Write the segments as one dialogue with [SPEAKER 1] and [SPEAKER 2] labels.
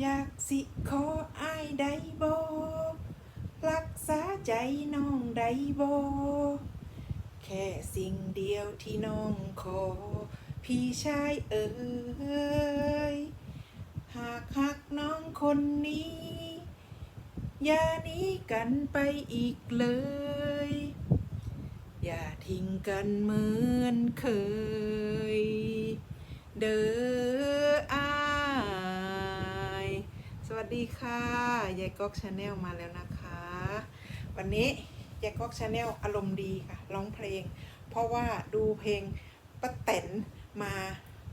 [SPEAKER 1] อยากสิขออายได้บ่รักษาใจน้องได้บ่แค่สิ่งเดียวที่น้องขอ พี่ชายเอ๋ยหากหักน้องคนนี้ อย่าหนีกันไปอีกเลย อย่าทิ้งกันเหมือนเคย เด้ออาย สวัส ดีค่ะยายก๊อกชาแนลมาแล้วนะคะ วันนี้ยายก๊อกชาแนลอารมณ์ดีค่ะร้องเพลง เพราะว่าดูเพลงป้าแตนมา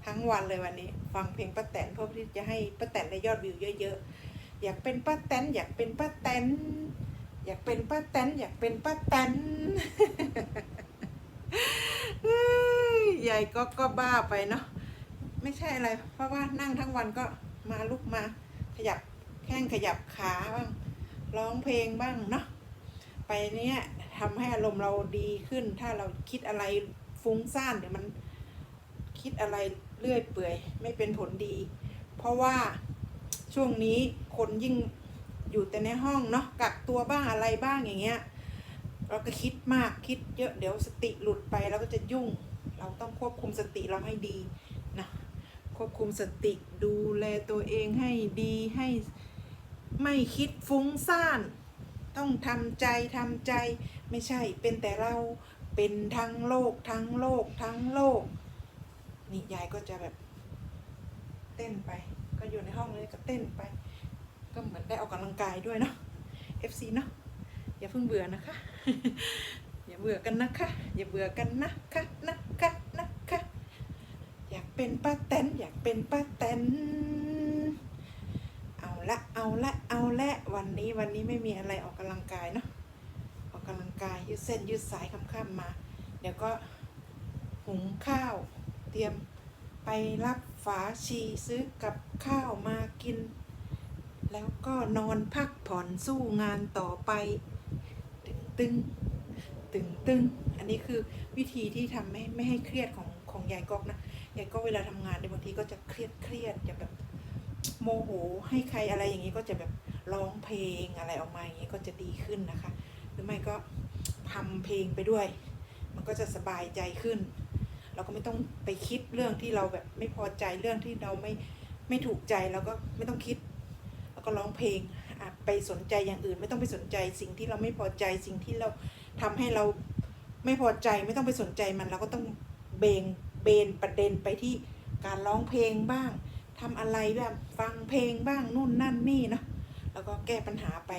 [SPEAKER 1] ทั้งวันเลยวันนี้ ฟังเพลงป้าแตนเพื่อที่จะให้ป้าแตนได้ยอดวิวเยอะๆอยากเป็นป้าแตนอยากเป็นป้าแตนอยากเป็นป้าแตนอยากเป็นป้าแตนยยายก็ก็บ้าไปเนาะไม่ใช่อะไร เพราะว่านั่งทั้งวันก็มาลุกมาขยับ แข้งขยับขาบ้างร้องเพลงบ้างเนาะไปเนี้ยทำให้อารมณ์เราดีขึ้น ถ้าเราคิดอะไรฟุ้งซ่านเดี๋ยวมันคิดอะไรเรื่อยเปื่อย ไม่เป็นผลดี เพราะว่าช่วงนี้คนยิ่งอยู่แต่ในห้องเนาะกักตัวบ้างอะไรบ้างอย่างเงี้ย เราก็คิดมากคิดเยอะเดี๋ยวสติหลุดไปเราก็จะยุ่ง เราต้องควบคุมสติเราให้ดีนะควบคุมสติดูแลตัวเองให้ดีให้ ไม่คิดฟุ้งซ่าน ต้องทำใจทำใจ ไม่ใช่เป็นแต่เราเป็นทั้งโลกทั้งโลกทั้งโลก นี่ยายก็จะแบบ เต้นไป ก็อยู่ในห้องเลยก็เต้นไป ก็เหมือนได้ออกกำลังกายด้วยเนาะ FC เนาะอย่าเพิ่งเบื่อนะคะ อย่าเบื่อกันนะคะ อย่าเบื่อกันนะคะนะคะนะคะอยากเป็นป้าแตนอยากเป็นป้าแตน เอาละเอาละเอาละ วันนี้วันนี้ไม่มีอะไรออกกำลังกายเนาะออกกำลังกายยืดเส้นยืดสายค่ำๆมา เดี๋ยวก็หุงข้าวเตรียมไปรับฝาชีซื้อกับข้าวมากิน แล้วก็นอนพักผ่อนสู้งานต่อไป ตึงตึงตึงตึงอันนี้คือวิธีที่ทำไม่ไม่ให้เครียดของของยายก๊อกนะยายก๊อกเวลาทำงานในบางทีก็จะเครียดเครียดจะแบบโมโหให้ใครอะไรอย่างนี้ก็จะแบบ ร้องเพลงอะไรออกมาอย่างนี้ก็จะดีขึ้นนะคะ หรือไม่ก็ทำเพลงไปด้วย มันก็จะสบายใจขึ้น เราก็ไม่ต้องไปคิดเรื่องที่เราแบบไม่พอใจเรื่องที่เราไม่ไม่ถูกใจเราก็ไม่ต้องคิด แล้วก็ร้องเพลงไปสนใจอย่างอื่น ไม่ต้องไปสนใจสิ่งที่เราไม่พอใจสิ่งที่เราทำให้เราไม่พอใจไม่ต้องไปสนใจมันเราก็ต้องเบงเบนประเด็นไปที่การร้องเพลงบ้างทำอะไรแบบฟังเพลงบ้างนู่นนั่นนี่เนาะ แล้วก็แก้ปัญหาไป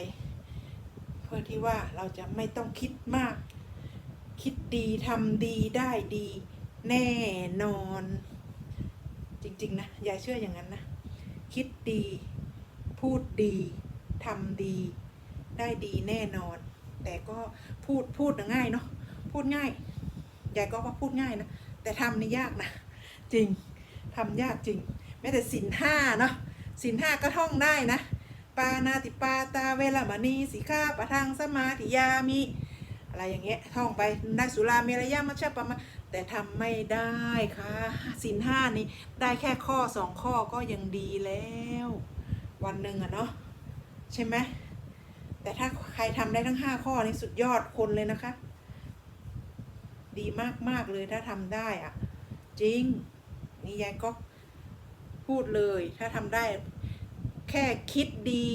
[SPEAKER 1] เพื่อที่ว่าเราจะไม่ต้องคิดมาก คิดดีทำดีได้ดี แน่นอน จริงๆนะยายเชื่ออย่างนั้นนะ คิดดี พูดดีทำดี ได้ดีแน่นอน แต่ก็พูดพูดน่ะง่ายเนาะพูดง่ายยายก็ว่าพูดง่ายนะแต่ทำนี่ยากนะจริงทำยากจริงแม้แต่สินห้าเนาะสินห้าก็ท่องได้นะ ปานาติปาตาเวลามณีสีข้าปะทังสมาธิยามิ อะไรอย่างเงี้ยท่องไปได้สุราเมรยามัชฌะปะมาแต่ทำไม่ได้ค่ะสินห้านี่ได้แค่ข้อสองข้อก็ยังดีแล้ว วันหนึ่งอะเนาะใช่ไหมแต่ถ้าใครทำได้ทั้งห้าข้อนี่สุดยอดคนเลยนะคะ ดีมากมากๆเลยถ้าทำได้อะจริงนี่ยายก็พูดเลยถ้าทำได้ แค่คิดดี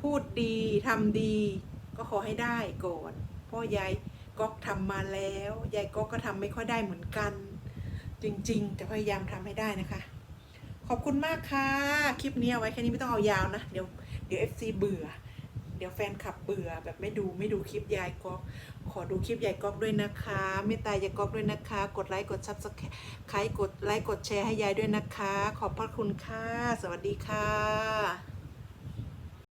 [SPEAKER 1] พูดดีทำดี ก็ขอให้ได้ก่อนเพราะยายก๊อกทำมาแล้วยายก๊อกก็ทำไม่ค่อยได้เหมือนกัน จริงๆจะพยายามทำให้ได้นะคะ ขอบคุณมากค่ะ คลิปนี้เอาไว้แค่นี้ไม่ต้องเอายาวนะ เดี๋ยวเดี๋ยว FC เบื่อ ดี๋ยวแฟนขับเบื่อแบบไม่ดูไม่ดูคลิปยายก๊อกขอดูคลิปยายก๊อกด้วยนะคะไม่ตายายก๊อกด้วยนะคะ กดไลค์กดซับสไครต์กดไลค์กดแชร์ให้ยายด้วยนะคะ ขอบพระคุณค่ะ สวัสดีค่ะ